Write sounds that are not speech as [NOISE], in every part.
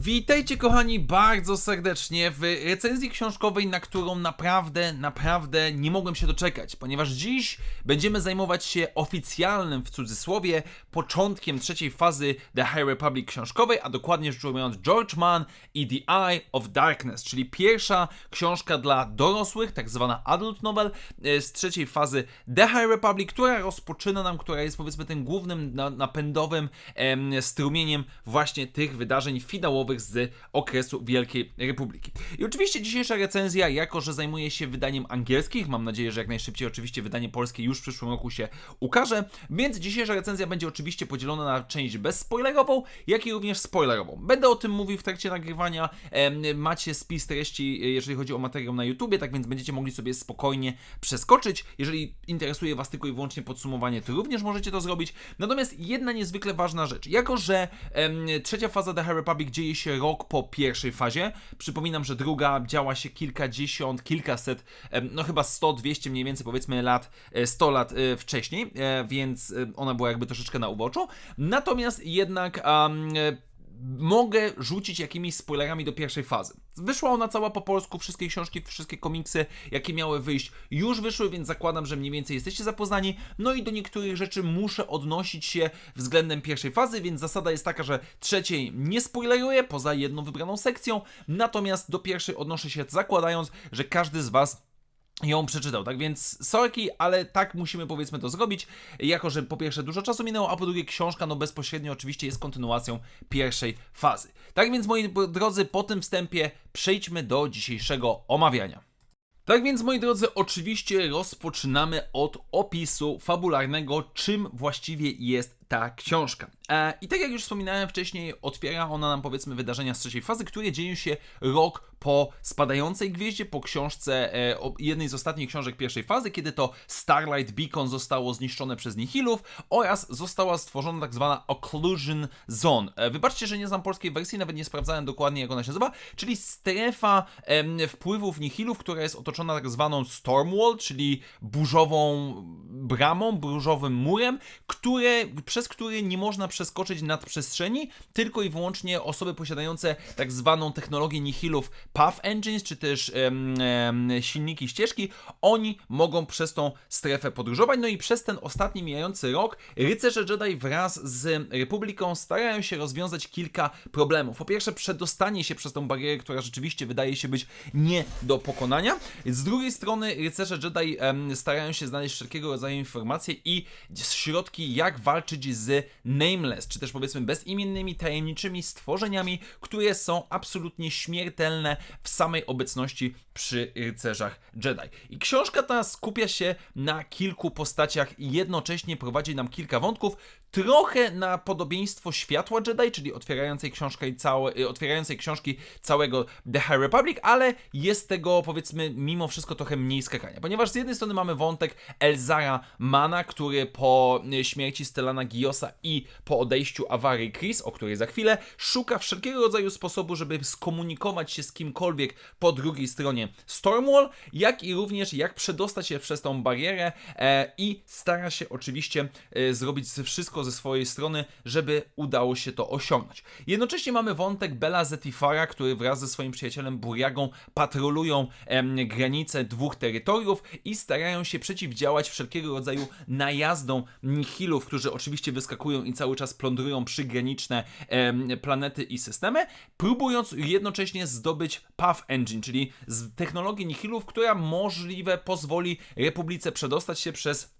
Witajcie kochani bardzo serdecznie w recenzji książkowej, na którą naprawdę, naprawdę nie mogłem się doczekać, ponieważ dziś będziemy zajmować się oficjalnym, w cudzysłowie, początkiem trzeciej fazy The High Republic książkowej, a dokładnie rzecz ujmując George Mann i The Eye of Darkness, czyli pierwsza książka dla dorosłych, tak zwana adult novel e, z trzeciej fazy The High Republic, która rozpoczyna nam, która jest powiedzmy tym głównym na, napędowym em, strumieniem właśnie tych wydarzeń finałowych z okresu Wielkiej Republiki. I oczywiście dzisiejsza recenzja, jako że zajmuje się wydaniem angielskich, mam nadzieję, że jak najszybciej oczywiście wydanie polskie już w przyszłym roku się ukaże, więc dzisiejsza recenzja będzie oczywiście podzielona na część bezspoilerową, jak i również spoilerową. Będę o tym mówił w trakcie nagrywania, macie spis treści, e, jeżeli chodzi o materiał na YouTubie, tak więc będziecie mogli sobie spokojnie przeskoczyć. Jeżeli interesuje Was tylko i wyłącznie podsumowanie, to również możecie to zrobić. Natomiast jedna niezwykle ważna rzecz. Jako, że em, trzecia faza The High Republic dzieje się rok po pierwszej fazie, przypominam, że druga działa się kilkadziesiąt, kilkaset, no chyba 100, 200 mniej więcej powiedzmy lat, e, 100 lat e, wcześniej, e, więc e, ona była jakby troszeczkę na uboczu. Natomiast jednak um, mogę rzucić jakimiś spoilerami do pierwszej fazy. Wyszła ona cała po polsku, wszystkie książki, wszystkie komiksy, jakie miały wyjść, już wyszły, więc zakładam, że mniej więcej jesteście zapoznani. No i do niektórych rzeczy muszę odnosić się względem pierwszej fazy, więc zasada jest taka, że trzeciej nie spoileruję, poza jedną wybraną sekcją, natomiast do pierwszej odnoszę się zakładając, że każdy z Was ją przeczytał, tak więc sorki, ale tak musimy powiedzmy to zrobić, jako że po pierwsze dużo czasu minęło, a po drugie książka no bezpośrednio oczywiście jest kontynuacją pierwszej fazy. Tak więc moi drodzy, po tym wstępie przejdźmy do dzisiejszego omawiania. Tak więc, moi drodzy, oczywiście rozpoczynamy od opisu fabularnego, czym właściwie jest ta książka. E, I tak jak już wspominałem wcześniej, otwiera ona nam powiedzmy wydarzenia z trzeciej fazy, które dzieją się rok po spadającej gwieździe, po książce, e, jednej z ostatnich książek pierwszej fazy, kiedy to Starlight Beacon zostało zniszczone przez Nihilów oraz została stworzona tak zwana Occlusion Zone. E, wybaczcie, że nie znam polskiej wersji, nawet nie sprawdzałem dokładnie jak ona się nazywa, czyli strefa wpływów Nihilów, która jest otoczona tak zwaną Stormwall, czyli burzową bramą, burzowym murem, które, przez który nie można przeskoczyć nad przestrzeni, tylko i wyłącznie osoby posiadające tak zwaną technologię Nihilów Path Engines, czy też silniki ścieżki, oni mogą przez tą strefę podróżować. No i przez ten ostatni mijający rok rycerze Jedi wraz z Republiką starają się rozwiązać kilka problemów. Po pierwsze, przedostanie się przez tą barierę, która rzeczywiście wydaje się być nie do pokonania. Z drugiej strony, rycerze Jedi em, starają się znaleźć wszelkiego rodzaju informacje i środki, jak walczyć z Nameless, czy też powiedzmy bezimiennymi, tajemniczymi stworzeniami, które są absolutnie śmiertelne w samej obecności przy rycerzach Jedi. I książka ta skupia się na kilku postaciach i jednocześnie prowadzi nam kilka wątków, trochę na podobieństwo Światła Jedi, czyli otwierającej książkę i całe, y, otwierającej książki całego The High Republic, ale jest tego powiedzmy mimo wszystko trochę mniej skakania, ponieważ z jednej strony mamy wątek Elzara Mana, który po y, śmierci Stellana Giosa i po odejściu awarii Chris, o której za chwilę, szuka wszelkiego rodzaju sposobu, żeby skomunikować się z kimkolwiek po drugiej stronie Stormwall, jak i również jak przedostać się przez tą barierę e, i stara się oczywiście e, zrobić wszystko ze swojej strony, żeby udało się to osiągnąć. Jednocześnie mamy wątek Bela Zetifara, który wraz ze swoim przyjacielem Buriagą patrolują em, granice dwóch terytoriów i starają się przeciwdziałać wszelkiego rodzaju najazdom nihilów, którzy oczywiście wyskakują i cały czas plądrują przygraniczne em, planety i systemy, próbując jednocześnie zdobyć Path Engine, czyli z technologii nihilów, która możliwe pozwoli Republice przedostać się przez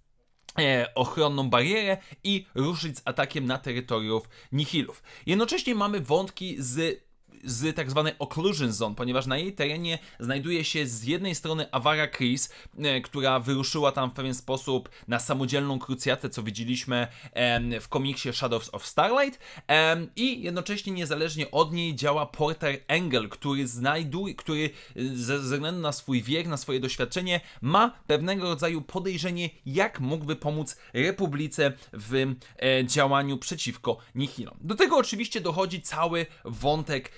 ochronną barierę i ruszyć z atakiem na terytoriów Nihilów. Jednocześnie mamy wątki z z tak zwanej Occlusion Zone, ponieważ na jej terenie znajduje się z jednej strony Awara Chris, e, która wyruszyła tam w pewien sposób na samodzielną krucjatę, co widzieliśmy w komiksie Shadows of Starlight i jednocześnie niezależnie od niej działa Porter Engel, który znajduje, który e, ze względu na swój wiek, na swoje doświadczenie ma pewnego rodzaju podejrzenie, jak mógłby pomóc Republice w e, działaniu przeciwko Nihilom. Do tego oczywiście dochodzi cały wątek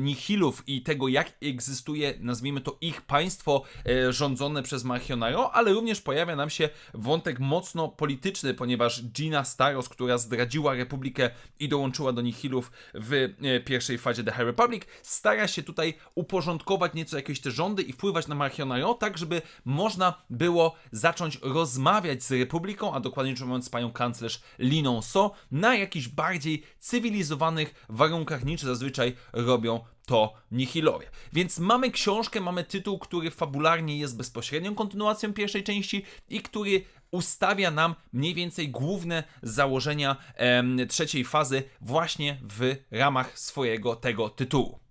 nihilów i tego, jak egzystuje, nazwijmy to, ich państwo e, rządzone przez Marchionaro, ale również pojawia nam się wątek mocno polityczny, ponieważ Gina Staros, która zdradziła Republikę i dołączyła do nihilów w e, pierwszej fazie The High Republic, stara się tutaj uporządkować nieco jakieś te rządy i wpływać na Marchionaro, tak żeby można było zacząć rozmawiać z Republiką, a dokładnie rzecz mówiąc z panią kanclerz Liną So, na jakichś bardziej cywilizowanych warunkach niż zazwyczaj robią to Nihilowie. Więc mamy książkę, mamy tytuł, który fabularnie jest bezpośrednią kontynuacją pierwszej części i który ustawia nam mniej więcej główne założenia em, trzeciej fazy właśnie w ramach swojego tego tytułu.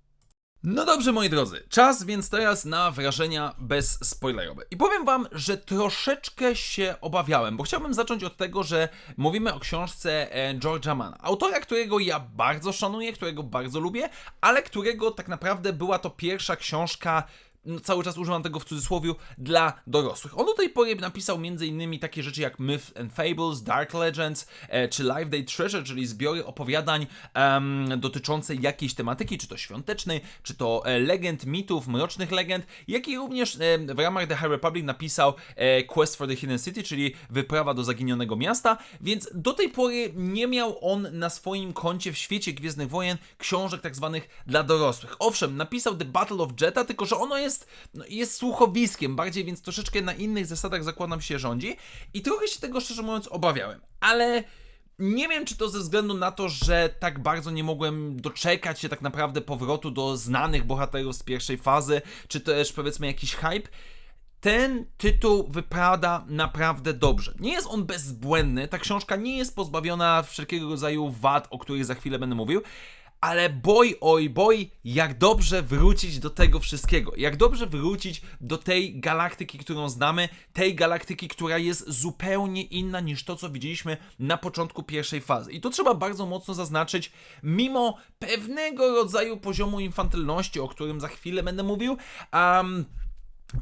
No dobrze, moi drodzy, czas więc teraz na wrażenia bezspoilerowe. I powiem wam, że troszeczkę się obawiałem, bo chciałbym zacząć od tego, że mówimy o książce e, George'a Manna. Autora, którego ja bardzo szanuję, którego bardzo lubię, ale którego tak naprawdę była to pierwsza książka no, cały czas używam tego w cudzysłowie, dla dorosłych. On do tej pory napisał m.in. takie rzeczy jak Myth and Fables, Dark Legends, e, czy Live Day Treasure, czyli zbiory opowiadań em, dotyczące jakiejś tematyki, czy to świątecznej, czy to e, legend, mitów, mrocznych legend, jak i również e, w ramach The High Republic napisał e, Quest for the Hidden City, czyli Wyprawa do Zaginionego Miasta, więc do tej pory nie miał on na swoim koncie w świecie Gwiezdnych Wojen książek tak zwanych dla dorosłych. Owszem, napisał The Battle of Jedha, tylko że ono jest, no, jest słuchowiskiem bardziej, więc troszeczkę na innych zasadach zakładam się rządzi i trochę się tego szczerze mówiąc obawiałem, ale nie wiem, czy to ze względu na to, że tak bardzo nie mogłem doczekać się tak naprawdę powrotu do znanych bohaterów z pierwszej fazy, czy też powiedzmy jakiś hype. Ten tytuł wypada naprawdę dobrze. Nie jest on bezbłędny, ta książka nie jest pozbawiona wszelkiego rodzaju wad, o których za chwilę będę mówił, ale boj, oj, boj, jak dobrze wrócić do tego wszystkiego. Jak dobrze wrócić do tej galaktyki, którą znamy, tej galaktyki, która jest zupełnie inna niż to, co widzieliśmy na początku pierwszej fazy. I to trzeba bardzo mocno zaznaczyć, mimo pewnego rodzaju poziomu infantylności, o którym za chwilę będę mówił. Um,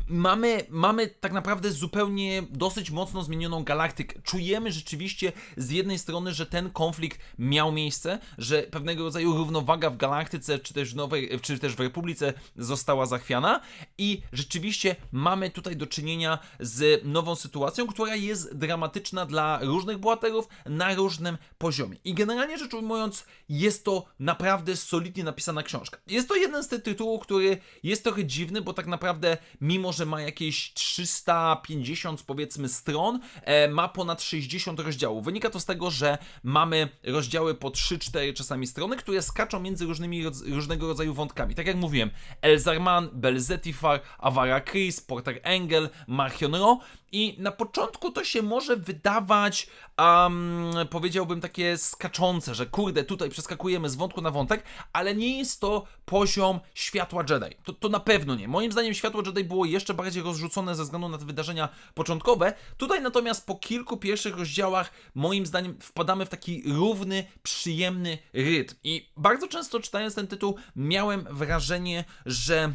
Mamy, mamy tak naprawdę zupełnie dosyć mocno zmienioną galaktykę. Czujemy rzeczywiście z jednej strony, że ten konflikt miał miejsce, że pewnego rodzaju równowaga w galaktyce, czy też w, nowej, czy też w Republice została zachwiana i rzeczywiście mamy tutaj do czynienia z nową sytuacją, która jest dramatyczna dla różnych bohaterów na różnym poziomie. I generalnie rzecz ujmując, jest to naprawdę solidnie napisana książka. Jest to jeden z tych tytułów, który jest trochę dziwny, bo tak naprawdę mimo mimo że ma jakieś 350 powiedzmy stron, e, ma ponad 60 rozdziałów. Wynika to z tego, że mamy rozdziały po 3-4 czasami strony, które skaczą między różnymi różnego rodzaju wątkami. Tak jak mówiłem, Elzarman, Belzetifar, Avara Chris, Porter Engel, Marchion Ro i na początku to się może wydawać, um, powiedziałbym, takie skaczące, że kurde, tutaj przeskakujemy z wątku na wątek, ale nie jest to poziom światła Jedi. To, to na pewno nie. Moim zdaniem światło Jedi było jeszcze bardziej rozrzucone ze względu na te wydarzenia początkowe. Tutaj natomiast po kilku pierwszych rozdziałach, moim zdaniem, wpadamy w taki równy, przyjemny rytm. I bardzo często czytając ten tytuł, miałem wrażenie, że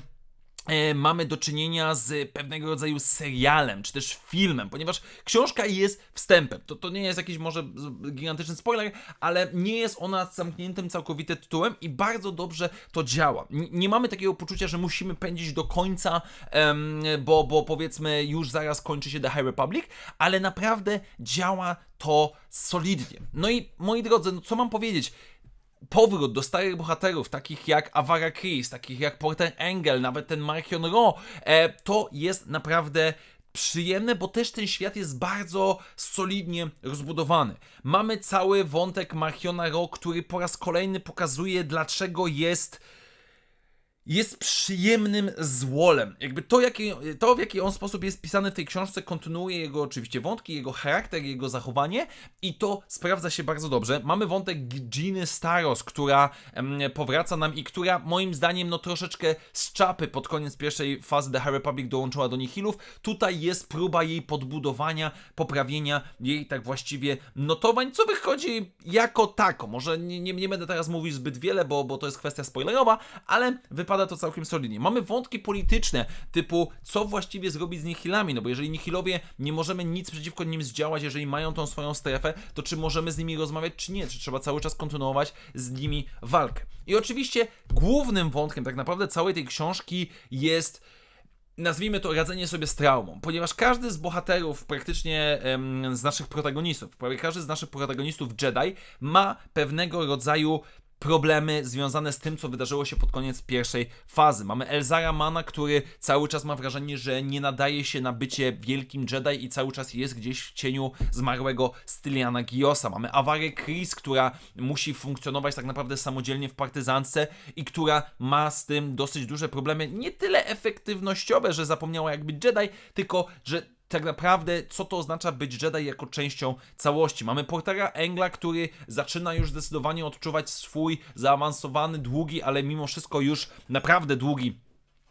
mamy do czynienia z pewnego rodzaju serialem, czy też filmem, ponieważ książka jest wstępem. To, to nie jest jakiś może gigantyczny spoiler, ale nie jest ona zamkniętym całkowicie tytułem i bardzo dobrze to działa. N- nie mamy takiego poczucia, że musimy pędzić do końca, em, bo, bo powiedzmy już zaraz kończy się The High Republic, ale naprawdę działa to solidnie. No i moi drodzy, no co mam powiedzieć? Powrót do starych bohaterów, takich jak Avara Chris, takich jak Porter Engel, nawet ten Marchion Ro, e, to jest naprawdę przyjemne, bo też ten świat jest bardzo solidnie rozbudowany. Mamy cały wątek Marchiona Ro, który po raz kolejny pokazuje, dlaczego jest jest przyjemnym złolem. Jakby to, to, w jaki on sposób jest pisany w tej książce, kontynuuje jego oczywiście wątki, jego charakter, jego zachowanie i to sprawdza się bardzo dobrze. Mamy wątek Giny Staros, która em, powraca nam i która moim zdaniem no troszeczkę z czapy pod koniec pierwszej fazy The High Republic dołączyła do Nihilów. Tutaj jest próba jej podbudowania, poprawienia jej tak właściwie notowań, co wychodzi jako tako. Może nie, nie, nie będę teraz mówić zbyt wiele, bo, bo to jest kwestia spoilerowa, ale wypada wypada to całkiem solidnie. Mamy wątki polityczne, typu co właściwie zrobić z nihilami, no bo jeżeli nihilowie nie możemy nic przeciwko nim zdziałać, jeżeli mają tą swoją strefę, to czy możemy z nimi rozmawiać, czy nie, czy trzeba cały czas kontynuować z nimi walkę. I oczywiście głównym wątkiem tak naprawdę całej tej książki jest nazwijmy to radzenie sobie z traumą, ponieważ każdy z bohaterów, praktycznie z naszych protagonistów, prawie każdy z naszych protagonistów Jedi ma pewnego rodzaju problemy związane z tym, co wydarzyło się pod koniec pierwszej fazy. Mamy Elzara Mana, który cały czas ma wrażenie, że nie nadaje się na bycie wielkim Jedi i cały czas jest gdzieś w cieniu zmarłego Styliana Giosa. Mamy Awarę Chris, która musi funkcjonować tak naprawdę samodzielnie w partyzance i która ma z tym dosyć duże problemy, nie tyle efektywnościowe, że zapomniała jak być Jedi, tylko że tak naprawdę, co to oznacza być Jedi jako częścią całości. Mamy Portera Engla, który zaczyna już zdecydowanie odczuwać swój zaawansowany, długi, ale mimo wszystko już naprawdę długi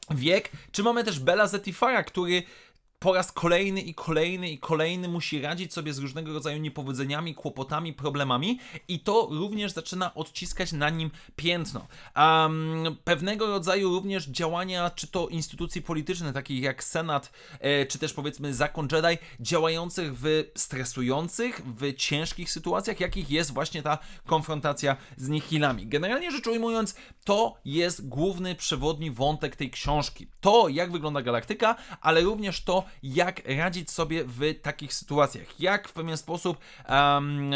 wiek. Czy mamy też Bela Zetifara, który po raz kolejny i kolejny i kolejny musi radzić sobie z różnego rodzaju niepowodzeniami, kłopotami, problemami i to również zaczyna odciskać na nim piętno. Um, pewnego rodzaju również działania, czy to instytucji politycznych, takich jak Senat, e, czy też powiedzmy zakon Jedi, działających w stresujących, w ciężkich sytuacjach, jakich jest właśnie ta konfrontacja z nihilami. Generalnie rzecz ujmując, to jest główny przewodni wątek tej książki. To, jak wygląda galaktyka, ale również to, jak radzić sobie w takich sytuacjach. Jak w pewien sposób um,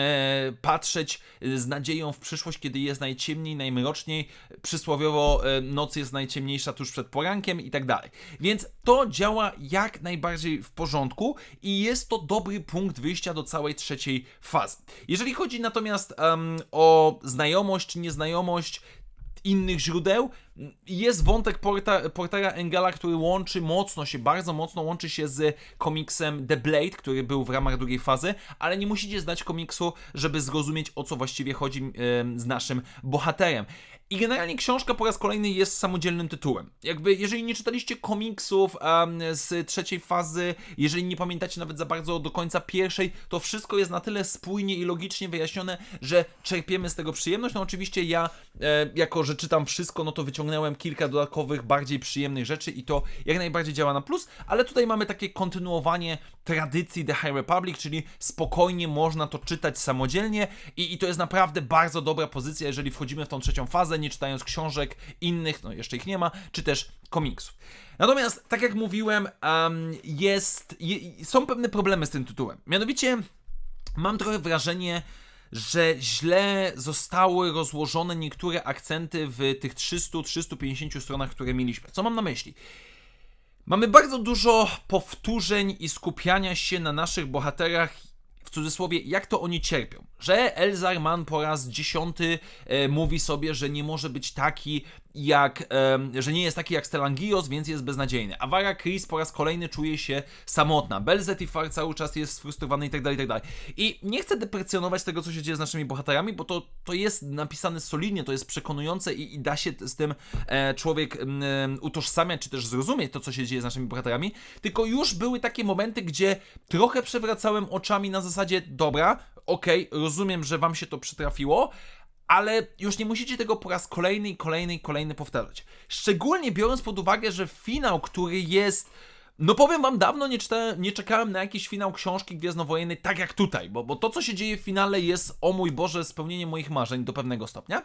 patrzeć z nadzieją w przyszłość, kiedy jest najciemniej, najmroczniej. Przysłowiowo e, noc jest najciemniejsza tuż przed porankiem i tak dalej. Więc to działa jak najbardziej w porządku i jest to dobry punkt wyjścia do całej trzeciej fazy. Jeżeli chodzi natomiast em, o znajomość nieznajomość innych źródeł. Jest wątek Porta, Portera Engela, który łączy mocno się, bardzo mocno łączy się z komiksem The Blade, który był w ramach drugiej fazy, ale nie musicie znać komiksu, żeby zrozumieć o co właściwie chodzi z naszym bohaterem. I generalnie książka po raz kolejny jest samodzielnym tytułem. Jakby, jeżeli nie czytaliście komiksów em, z trzeciej fazy, jeżeli nie pamiętacie nawet za bardzo do końca pierwszej, to wszystko jest na tyle spójnie i logicznie wyjaśnione, że czerpiemy z tego przyjemność. No oczywiście ja, e, jako że czytam wszystko, no to wyciągnąłem kilka dodatkowych, bardziej przyjemnych rzeczy i to jak najbardziej działa na plus, ale tutaj mamy takie kontynuowanie tradycji The High Republic, czyli spokojnie można to czytać samodzielnie i, i to jest naprawdę bardzo dobra pozycja, jeżeli wchodzimy w tą trzecią fazę, nie czytając książek innych, no jeszcze ich nie ma, czy też komiksów. Natomiast, tak jak mówiłem, em, jest, je, są pewne problemy z tym tytułem. Mianowicie, mam trochę wrażenie, że źle zostały rozłożone niektóre akcenty w tych 300-350 stronach, które mieliśmy. Co mam na myśli? Mamy bardzo dużo powtórzeń i skupiania się na naszych bohaterach, w cudzysłowie, jak to oni cierpią. Że Elzar Mann po raz dziesiąty e, mówi sobie, że nie może być taki jak, e, że nie jest taki jak Stellangios, więc jest beznadziejny. Awara Chris po raz kolejny czuje się samotna. Belzetifar cały czas jest sfrustrowany i tak dalej, i tak. I nie chcę deprecjonować tego, co się dzieje z naszymi bohaterami, bo to, to jest napisane solidnie, to jest przekonujące i, i da się z tym e, człowiek m, utożsamiać, czy też zrozumieć to, co się dzieje z naszymi bohaterami. Tylko już były takie momenty, gdzie trochę przewracałem oczami na zasadzie, dobra, okej, rozumiem, że wam się to przytrafiło, ale już nie musicie tego po raz kolejny i kolejny i kolejny powtarzać. Szczególnie biorąc pod uwagę, że finał, który jest. No powiem wam, dawno nie, czyta, nie czekałem na jakiś finał książki Gwiezdnowojennej tak jak tutaj, bo, bo to, co się dzieje w finale jest, o mój Boże, spełnienie moich marzeń do pewnego stopnia.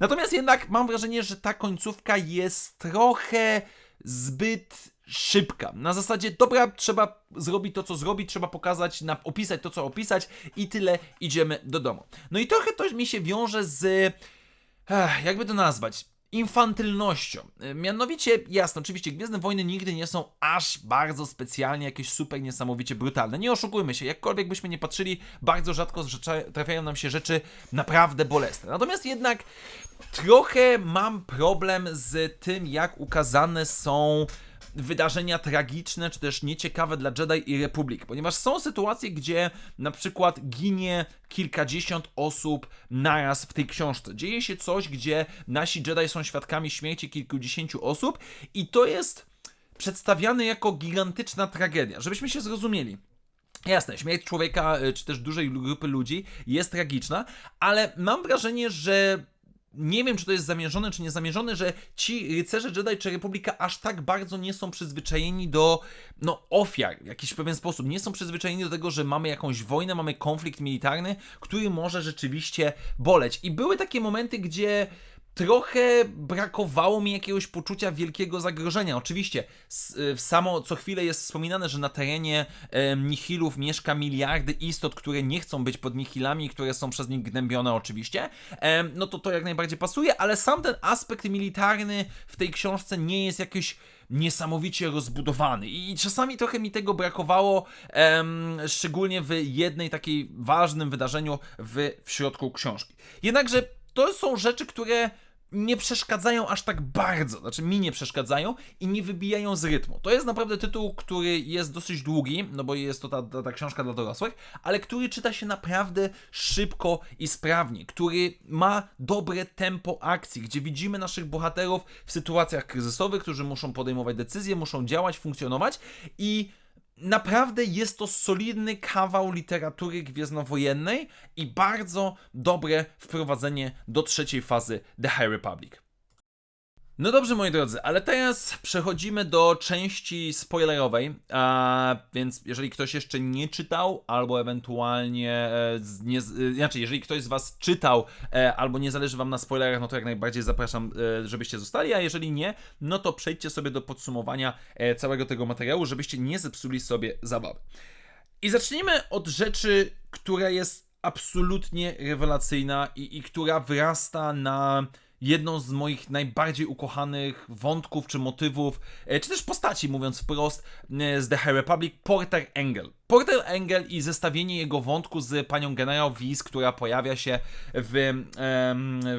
Natomiast jednak mam wrażenie, że ta końcówka jest trochę zbyt szybka. Na zasadzie, dobra, trzeba zrobić to, co zrobić, trzeba pokazać, opisać to, co opisać i tyle, idziemy do domu. No i trochę to mi się wiąże z, ech, jakby to nazwać, infantylnością. E, Mianowicie, jasno, oczywiście Gwiezdne Wojny nigdy nie są aż bardzo specjalnie jakieś super niesamowicie brutalne. Nie oszukujmy się, jakkolwiek byśmy nie patrzyli, bardzo rzadko trafiają nam się rzeczy naprawdę bolesne. Natomiast jednak trochę mam problem z tym, jak ukazane są wydarzenia tragiczne, czy też nieciekawe dla Jedi i Republik, ponieważ są sytuacje, gdzie na przykład ginie kilkadziesiąt osób naraz w tej książce. Dzieje się coś, gdzie nasi Jedi są świadkami śmierci kilkudziesięciu osób i to jest przedstawiane jako gigantyczna tragedia, żebyśmy się zrozumieli. Jasne, śmierć człowieka, y, czy też dużej grupy ludzi jest tragiczna, ale mam wrażenie, że nie wiem, czy to jest zamierzone, czy niezamierzone, że ci rycerze Jedi czy Republika aż tak bardzo nie są przyzwyczajeni do no, ofiar w jakiś pewien sposób. Nie są przyzwyczajeni do tego, że mamy jakąś wojnę, mamy konflikt militarny, który może rzeczywiście boleć. I były takie momenty, gdzie trochę brakowało mi jakiegoś poczucia wielkiego zagrożenia. Oczywiście, y, samo co chwilę jest wspominane, że na terenie Nihilów mieszka miliardy istot, które nie chcą być pod Nihilami, które są przez nich gnębione oczywiście. No to to jak najbardziej pasuje, ale sam ten aspekt militarny w tej książce nie jest jakiś niesamowicie rozbudowany i czasami trochę mi tego brakowało, em, szczególnie w jednej takiej ważnym wydarzeniu w, w środku książki. Jednakże to są rzeczy, które nie przeszkadzają aż tak bardzo, znaczy mi nie przeszkadzają i nie wybijają z rytmu. To jest naprawdę tytuł, który jest dosyć długi, no bo jest to ta, ta, ta książka dla dorosłych, ale który czyta się naprawdę szybko i sprawnie, który ma dobre tempo akcji, gdzie widzimy naszych bohaterów w sytuacjach kryzysowych, którzy muszą podejmować decyzje, muszą działać, funkcjonować i Naprawdę jest to solidny kawał literatury gwiezdnowojennej i bardzo dobre wprowadzenie do trzeciej fazy The High Republic. No dobrze, moi drodzy, ale teraz przechodzimy do części spoilerowej, a więc jeżeli ktoś jeszcze nie czytał, albo ewentualnie e, nie, e, znaczy, jeżeli ktoś z Was czytał, e, albo nie zależy Wam na spoilerach, no to jak najbardziej zapraszam, e, żebyście zostali, a jeżeli nie, no to przejdźcie sobie do podsumowania e, całego tego materiału, żebyście nie zepsuli sobie zabawy. I zacznijmy od rzeczy, która jest absolutnie rewelacyjna i, i która wyrasta na jedną z moich najbardziej ukochanych wątków czy motywów, e, czy też postaci, mówiąc wprost, e, z The High Republic, Porter Engel. Porter Engel i zestawienie jego wątku z panią generał Wiz, która pojawia się w,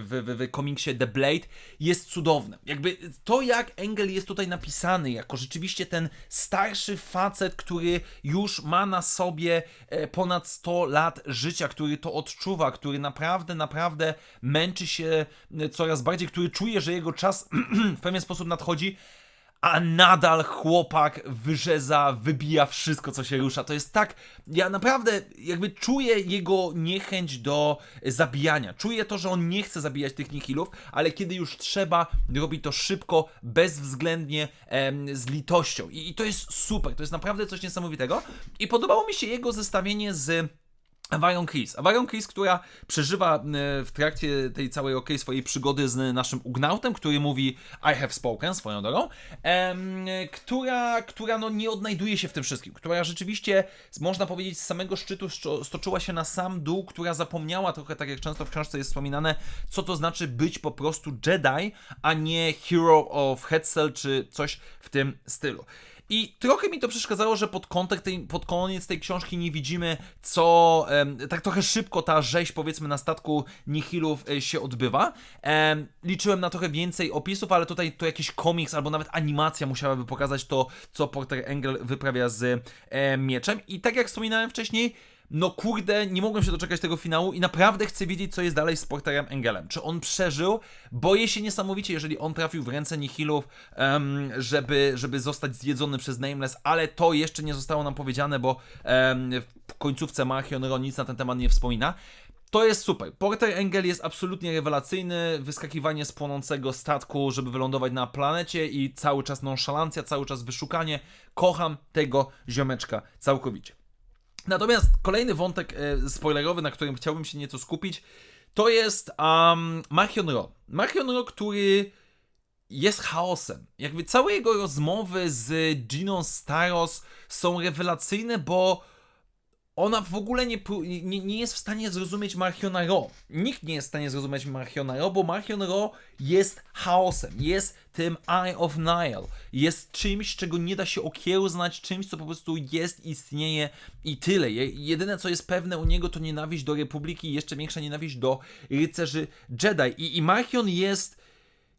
w, w, w komiksie The Blade, jest cudowne. Jakby to, jak Engel jest tutaj napisany, jako rzeczywiście ten starszy facet, który już ma na sobie e, ponad 100 lat życia, który to odczuwa, który naprawdę, naprawdę męczy się e, coraz bardziej, który czuje, że jego czas [CLEARS THROAT] w pewien sposób nadchodzi, a nadal chłopak wyrzeza, wybija wszystko, co się rusza. To jest tak, ja naprawdę jakby czuję jego niechęć do zabijania. Czuję to, że on nie chce zabijać tych nihilów, ale kiedy już trzeba, robi to szybko, bezwzględnie, em, z litością. I, I to jest super, to jest naprawdę coś niesamowitego. I podobało mi się jego zestawienie z Avarion Chris. Avarion Chris, która przeżywa e, w trakcie tej całej okej swojej przygody z naszym Ugnautem, który mówi I have spoken swoją drogą, em, która, która no nie odnajduje się w tym wszystkim, która rzeczywiście, można powiedzieć, z samego szczytu sto- stoczyła się na sam dół, która zapomniała trochę, tak jak często w książce jest wspominane, co to znaczy być po prostu Jedi, a nie Hero of Hetzel, czy coś w tym stylu. I trochę mi to przeszkadzało, że pod, tej, pod koniec tej książki nie widzimy, co em, tak trochę szybko ta rzeź, powiedzmy, na statku Nihilów e, się odbywa. Em, liczyłem na trochę więcej opisów, ale tutaj to jakiś komiks albo nawet animacja musiałaby pokazać to, co Porter Engel wyprawia z e, mieczem. I tak jak wspominałem wcześniej, no kurde, nie mogłem się doczekać tego finału i naprawdę chcę wiedzieć, co jest dalej z Porterem Engelem. Czy on przeżył? Boję się niesamowicie, jeżeli on trafił w ręce Nihilów, em, żeby, żeby zostać zjedzony przez Nameless, ale to jeszcze nie zostało nam powiedziane, bo em, w końcówce Machion Ro nic na ten temat nie wspomina. To jest super. Porter Engel jest absolutnie rewelacyjny. Wyskakiwanie z płonącego statku, żeby wylądować na planecie i cały czas nonszalancja, cały czas wyszukanie. Kocham tego ziomeczka całkowicie. Natomiast kolejny wątek e, spoilerowy, na którym chciałbym się nieco skupić, to jest um, Machion Ro. Machion Ro, który jest chaosem. Jakby całe jego rozmowy z Giną Staros są rewelacyjne, bo ona w ogóle nie, nie, nie jest w stanie zrozumieć Marchiona Ro. Nikt nie jest w stanie zrozumieć Marchiona Ro, bo Marchion Ro jest chaosem, jest tym Eye of Nile, jest czymś, czego nie da się okiełznać, czymś, co po prostu jest, istnieje i tyle. Je- Jedyne, co jest pewne u niego, to nienawiść do Republiki i jeszcze większa nienawiść do rycerzy Jedi. I, i Marchion jest,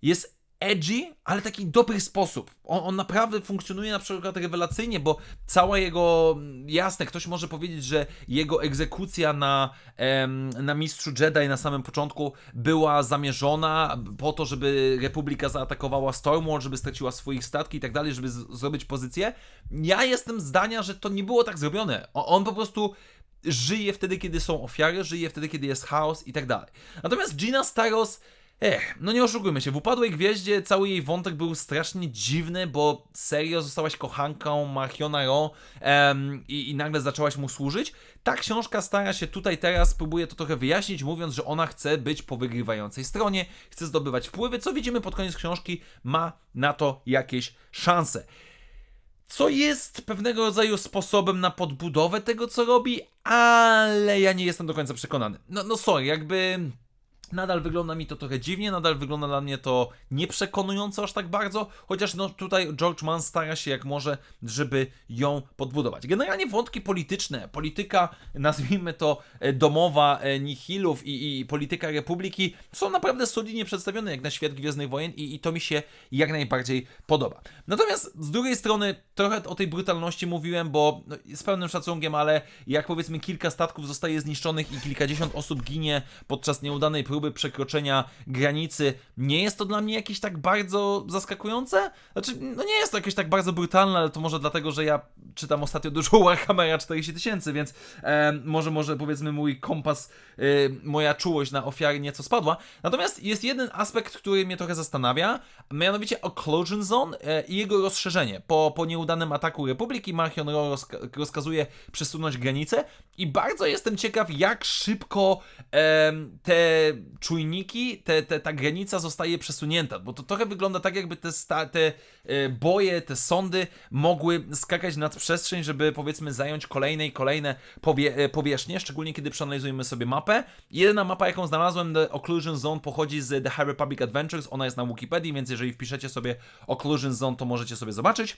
jest edgy, ale taki dobry sposób. On, on naprawdę funkcjonuje na przykład rewelacyjnie, bo cała jego, jasne, ktoś może powiedzieć, że jego egzekucja na, em, na mistrzu Jedi na samym początku była zamierzona po to, żeby Republika zaatakowała Stormwall, żeby straciła swoich statki i tak dalej, żeby zrobić pozycję. Ja jestem zdania, że to nie było tak zrobione. O, on po prostu żyje wtedy, kiedy są ofiary, żyje wtedy, kiedy jest chaos i tak dalej. Natomiast Gina Staros Ech, no nie oszukujmy się, w Upadłej Gwieździe cały jej wątek był strasznie dziwny, bo serio zostałaś kochanką Marchiona Ro em, i, i nagle zaczęłaś mu służyć. Ta książka stara się tutaj teraz, próbuje to trochę wyjaśnić, mówiąc, że ona chce być po wygrywającej stronie, chce zdobywać wpływy, co widzimy pod koniec książki, ma na to jakieś szanse. Co jest pewnego rodzaju sposobem na podbudowę tego, co robi, ale ja nie jestem do końca przekonany. No, no sorry, jakby nadal wygląda mi to trochę dziwnie, nadal wygląda dla mnie to nieprzekonująco aż tak bardzo, chociaż no tutaj George Mann stara się jak może, żeby ją podbudować. Generalnie wątki polityczne, polityka, nazwijmy to e, domowa e, nihilów i, i polityka republiki są naprawdę solidnie przedstawione jak na świat Gwiezdnych Wojen i, i to mi się jak najbardziej podoba. Natomiast z drugiej strony trochę o tej brutalności mówiłem, bo no, z pełnym szacunkiem, ale jak powiedzmy kilka statków zostaje zniszczonych i kilkadziesiąt osób ginie podczas nieudanej próby przekroczenia granicy, nie jest to dla mnie jakieś tak bardzo zaskakujące? Znaczy, no nie jest to jakieś tak bardzo brutalne, ale to może dlatego, że ja czytam ostatnio dużo [LAUGHS] Warhammera 40 tysięcy, więc e, może, może powiedzmy mój kompas, e, moja czułość na ofiary nieco spadła. Natomiast jest jeden aspekt, który mnie trochę zastanawia, mianowicie Occlusion Zone e, i jego rozszerzenie. Po, po nieudanym ataku Republiki Marchion Ro rozka rozkazuje przesunąć granicę i bardzo jestem ciekaw, jak szybko em, te czujniki, te, te, ta granica zostaje przesunięta, bo to trochę wygląda tak, jakby te, sta, te e, boje, te sądy mogły skakać nad przestrzeń, żeby powiedzmy zająć kolejne i kolejne powie, e, powierzchnie, szczególnie kiedy przeanalizujemy sobie mapę. Jedyna mapa, jaką znalazłem, The Occlusion Zone, pochodzi z The High Republic Adventures, ona jest na Wikipedii, więc jeżeli wpiszecie sobie Occlusion Zone, to możecie sobie zobaczyć.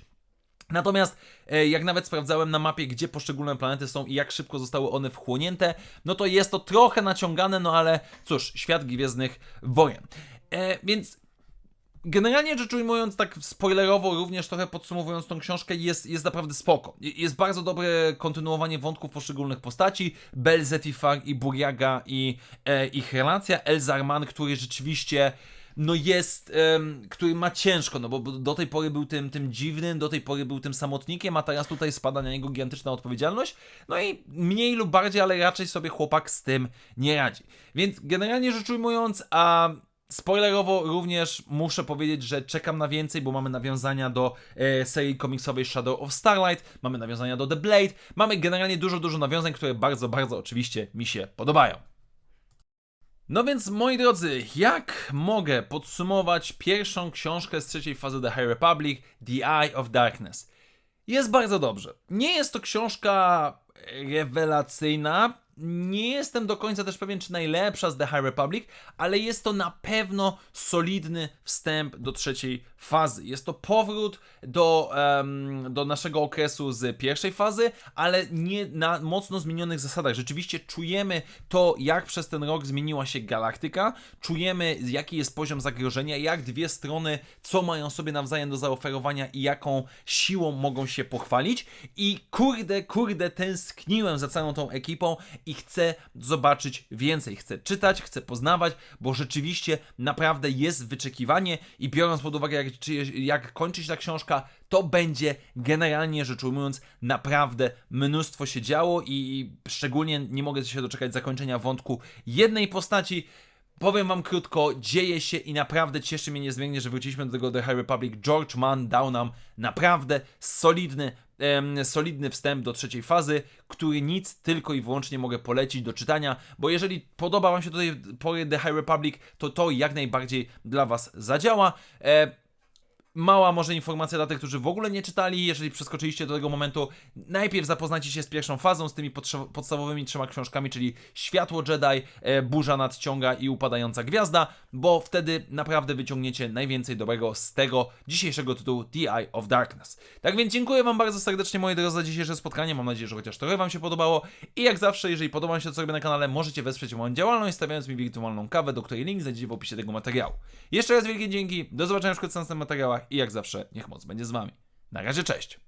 Natomiast e, jak nawet sprawdzałem na mapie, gdzie poszczególne planety są i jak szybko zostały one wchłonięte, no to jest to trochę naciągane, no ale cóż, świat Gwiezdnych Wojen. E, więc Generalnie rzecz ujmując, tak spoilerowo, również trochę podsumowując tą książkę, jest, jest naprawdę spoko. Jest bardzo dobre kontynuowanie wątków poszczególnych postaci. Bel Zetifar i Buriaga i e, ich relacja. Elzarman, który rzeczywiście no jest, em, który ma ciężko, no bo do tej pory był tym, tym dziwnym, do tej pory był tym samotnikiem, a teraz tutaj spada na niego gigantyczna odpowiedzialność. No i mniej lub bardziej, ale raczej sobie chłopak z tym nie radzi. Więc generalnie rzecz ujmując, a Spoilerowo również muszę powiedzieć, że czekam na więcej, bo mamy nawiązania do e, serii komiksowej Shadow of Starlight, mamy nawiązania do The Blade, mamy generalnie dużo, dużo nawiązań, które bardzo, bardzo oczywiście mi się podobają. No więc, moi drodzy, jak mogę podsumować pierwszą książkę z trzeciej fazy The High Republic, The Eye of Darkness? Jest bardzo dobrze. Nie jest to książka rewelacyjna. Nie jestem do końca też pewien, czy najlepsza z The High Republic, ale jest to na pewno solidny wstęp do trzeciej fazy. Jest to powrót do, em, do naszego okresu z pierwszej fazy, ale nie na mocno zmienionych zasadach. Rzeczywiście czujemy to, jak przez ten rok zmieniła się galaktyka, czujemy, jaki jest poziom zagrożenia, jak dwie strony, co mają sobie nawzajem do zaoferowania i jaką siłą mogą się pochwalić. I kurde, kurde, tęskniłem za całą tą ekipą i chcę zobaczyć więcej. Chcę czytać, chcę poznawać, bo rzeczywiście naprawdę jest wyczekiwanie i biorąc pod uwagę, jak, jak kończy się ta książka, to będzie generalnie rzecz ujmując naprawdę mnóstwo się działo i szczególnie nie mogę się doczekać zakończenia wątku jednej postaci. Powiem wam krótko, dzieje się i naprawdę cieszy mnie niezmiernie, że wróciliśmy do tego The High Republic. George Mann dał nam naprawdę solidny, solidny wstęp do trzeciej fazy, który nic tylko i wyłącznie mogę polecić do czytania, bo jeżeli podoba wam się do tej pory The High Republic, to to jak najbardziej dla was zadziała. Mała może informacja dla tych, którzy w ogóle nie czytali, jeżeli przeskoczyliście do tego momentu, najpierw zapoznajcie się z pierwszą fazą, z tymi podstawowymi trzema książkami, czyli Światło Jedi, e, Burza Nadciąga i Upadająca Gwiazda, bo wtedy naprawdę wyciągniecie najwięcej dobrego z tego dzisiejszego tytułu The Eye of Darkness. Tak więc dziękuję wam bardzo serdecznie moi drodzy za dzisiejsze spotkanie, mam nadzieję, że chociaż trochę wam się podobało. I jak zawsze, jeżeli podoba wam się to, co robię na kanale, możecie wesprzeć moją działalność, stawiając mi wirtualną kawę, do której link znajdziecie w opisie tego materiału. Jeszcze raz wielkie dzięki, do zobaczenia w następnych materiałach i jak zawsze niech moc będzie z wami. Na razie, cześć!